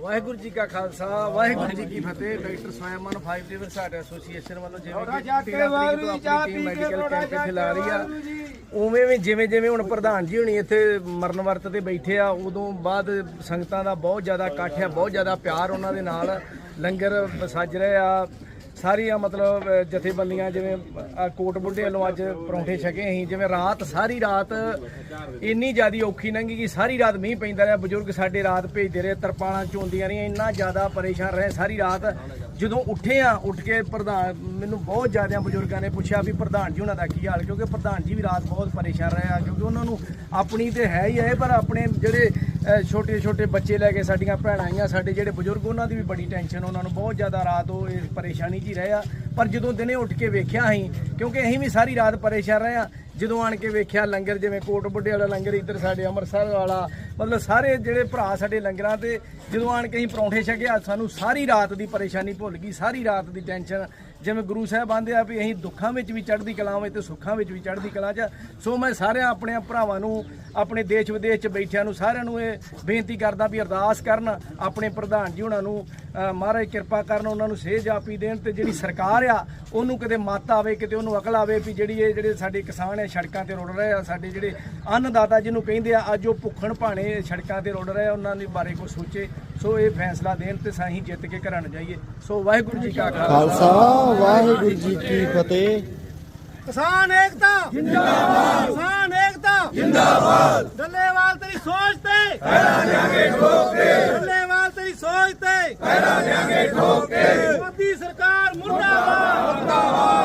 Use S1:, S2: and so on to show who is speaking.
S1: ਵਾਹਿਗੁਰੂ ਜੀ ਕਾ ਖਾਲਸਾ ਵਾਹਿਗੁਰੂ ਜੀ ਕੀ ਫਤਿਹ। ਡਾਕਟਰ ਸਵੈਮਨ 5 ਰਿਵਰ ਸਾਡ ਐਸੋਸੀਏਸ਼ਨ ਵੱਲੋਂ ਜਿਵੇਂ ਕਿ 13 ਤਰੀਕ ਤੋਂ ਆਪਣੀ ਟੀਮ ਮੈਡੀਕਲ ਕੈਂਪ ਇੱਥੇ ਲਾ ਰਹੀ ਆ। ਉਵੇਂ ਵੀ ਜਿਵੇਂ ਜਿਵੇਂ ਹੁਣ ਪ੍ਰਧਾਨ ਜੀ ਹੁਣੀ ਇੱਥੇ ਮਰਨ ਵਰਤ ਤੇ ਬੈਠੇ ਆ ਉਦੋਂ ਬਾਅਦ ਸੰਗਤਾਂ ਦਾ ਬਹੁਤ ਜ਼ਿਆਦਾ ਇਕੱਠ ਆ ਬਹੁਤ ਜ਼ਿਆਦਾ ਪਿਆਰ ਉਹਨਾਂ ਦੇ ਨਾਲ ਲੰਗਰ ਸੱਜ ਰਹੇ ਆ। ਸਾਰੀਆਂ ਮਤਲਬ ਜਥੇਬੰਦੀਆਂ ਜਿਵੇਂ ਕੋਟ ਬੁੱਢੇ ਵੱਲੋਂ ਅੱਜ ਪਰੌਂਠੇ ਛਕੇ ਅਸੀਂ, ਜਿਵੇਂ ਰਾਤ, ਸਾਰੀ ਰਾਤ ਇੰਨੀ ਜ਼ਿਆਦੀ ਔਖੀ ਲੰਘੀ ਕਿ ਸਾਰੀ ਰਾਤ ਮੀਂਹ ਪੈਂਦਾ ਰਿਹਾ, ਬਜ਼ੁਰਗ ਸਾਡੇ ਰਾਤ ਭੇਜਦੇ ਰਹੇ, ਤਰਪਾਲਾਂ ਚੋਂਦੀਆਂ ਰਹੀਆਂ, ਇੰਨਾ ਜ਼ਿਆਦਾ ਪਰੇਸ਼ਾਨ ਰਹੇ, ਸਾਰੀ ਰਾਤ ਜਦੋਂ ਉੱਠੇ ਆ ਉੱਠ ਕੇ ਪ੍ਰਧਾਨ, ਮੈਨੂੰ ਬਹੁਤ ਜ਼ਿਆਦਾ ਬਜ਼ੁਰਗਾਂ ਨੇ ਪੁੱਛਿਆ ਵੀ ਪ੍ਰਧਾਨ ਜੀ, ਉਹਨਾਂ ਦਾ ਕੀ ਹਾਲ, ਕਿਉਂਕਿ ਪ੍ਰਧਾਨ ਜੀ ਵੀ ਰਾਤ ਬਹੁਤ ਪਰੇਸ਼ਾਨ ਰਹੇ ਆ, ਕਿਉਂਕਿ ਉਹਨਾਂ ਨੂੰ ਆਪਣੀ ਤੇ ਹੈ ਹੀ ਹੈ ਪਰ ਆਪਣੇ ਜਿਹੜੇ ਛੋਟੇ ਛੋਟੇ ਬੱਚੇ ਲੈ ਕੇ ਸਾਡੀਆਂ ਭੈਣਾਂ ਆਈਆਂ, ਸਾਡੇ ਜਿਹੜੇ ਬਜ਼ੁਰਗ, ਉਹਨਾਂ ਦੀ ਵੀ ਬੜੀ ਟੈਨਸ਼ਨ ਉਹਨਾਂ ਨੂੰ ਬਹੁਤ ਜ਼ਿਆਦਾ ਰਾਤ ਉਹ ਇਸ ਪਰੇਸ਼ਾਨੀ 'ਚ ਹੀ ਰਹੇ ਆ। ਪਰ ਜਦੋਂ ਦਿਨੇ ਉੱਠ ਕੇ ਵੇਖਿਆ ਅਸੀਂ, ਕਿਉਂਕਿ ਅਸੀਂ ਵੀ ਸਾਰੀ ਰਾਤ ਪਰੇਸ਼ਾਨ ਰਹੇ ਆ ਜਦੋਂ ਆਣ ਕੇ ਵੇਖਿਆ ਲੰਗਰ, ਜਿਵੇਂ ਕੋਟ ਬੁੱਢੇ ਵਾਲਾ ਲੰਗਰ, ਇੱਧਰ ਸਾਡੇ ਅੰਮ੍ਰਿਤਸਰ ਵਾਲਾ, ਮਤਲਬ ਸਾਰੇ ਜਿਹੜੇ ਭਰਾ ਸਾਡੇ ਲੰਗਰਾਂ ਤੇ, ਜਦੋਂ ਆਣ ਕੇ ਅਸੀਂ ਪਰੌਂਠੇ ਛਕਿਆ, ਸਾਨੂੰ ਸਾਰੀ ਰਾਤ ਦੀ ਪਰੇਸ਼ਾਨੀ ਭੁੱਲ ਗਈ, ਸਾਰੀ ਰਾਤ ਦੀ ਟੈਨਸ਼ਨ। ਜਿਵੇਂ ਗੁਰੂ ਸਾਹਿਬ ਆਂਦੇ ਆ ਵੀ ਅਸੀਂ ਦੁੱਖਾਂ ਵਿੱਚ ਵੀ ਚੜ੍ਹਦੀ ਕਲਾ ਵਿੱਚ ਤੇ ਸੁੱਖਾਂ ਵਿੱਚ ਵੀ ਚੜ੍ਹਦੀ ਕਲਾ 'ਚ ਸੋ ਮੈਂ ਸਾਰਿਆਂ ਆਪਣੇ ਭਰਾਵਾਂ ਨੂੰ, ਆਪਣੇ ਦੇਸ਼ ਵਿਦੇਸ਼ 'ਚ ਬੈਠਿਆਂ ਨੂੰ ਸਾਰਿਆਂ ਨੂੰ ਇਹ ਬੇਨਤੀ ਕਰਦਾ ਵੀ ਅਰਦਾਸ ਕਰਨ, ਆਪਣੇ ਪ੍ਰਧਾਨ ਜੀ ਉਹਨਾਂ ਨੂੰ ਮਹਾਰਾਜ ਕਿਰਪਾ ਕਰਨ, ਉਹਨਾਂ ਨੂੰ ਸੇਜ ਆਪੀ ਦੇਣ ਤੇ ਜਿਹੜੀ ਸਰਕਾਰ ਆ, ਉਹਨੂੰ ਕਿਤੇ ਮੱਤ ਆਵੇ, ਕਿਤੇ ਉਹਨੂੰ ਅਕਲ ਆਵੇ ਵੀ ਜਿਹੜੀ ਇਹ ਜਿਹੜੇ ਸਾਡੇ ਕਿਸਾਨ ਹੈ ਸੜਕਾਂ ਤੇ ਰੁੜ ਰਹੇ ਆ ਸਾਡੇ ਜਿਹੜੇ ਅੰਨਦਾਤਾ ਜਿਹਨੂੰ ਕਹਿੰਦੇ ਆ ਅੱਜ ਉਹ ਭੁੱਖਣ ਭਾਣੇ ਸੜਕਾਂ ਤੇ ਰੁੜ ਰਹੇ ਆ ਉਹਨਾਂ ਦੇ ਬਾਰੇ ਕੋਈ ਸੋਚੇ। ਸੋ ਇਹ ਫੈਸਲਾ ਦੇਣ ਤੇ ਸਾਹੀਂ ਜਿੱਤ ਕੇ ਘਰਾਂ ਨੂੰ ਜਾਈਏ। ਸੋ ਵਾਹਿਗੁਰੂ ਜੀ ਕਾ ਖਾਲਸਾ।
S2: ਵਾਹਿਗੁਰੂ ਜੀ ਕੀ ਫਤਿਹ।
S3: ਕਿਸਾਨ ਏਕਤਾ। ਜਿੰਦਾਬਾਦ। ਕਿਸਾਨ ਏਕਤਾ। ਜਿੰਦਾਬਾਦ। ਡੱਲੇਵਾਲ ਤੇਰੀ ਸੋਚ ਤੇ। ਪਹਿਰਾ ਦੇਾਂਗੇ ਠੋਕ ਕੇ ਡੱਲੇਵਾਲ ਤੇਰੀ ਸੋਚ ਤੇ। ਪਹਿਰਾ ਦੇਾਂਗੇ ਠੋਕ ਕੇ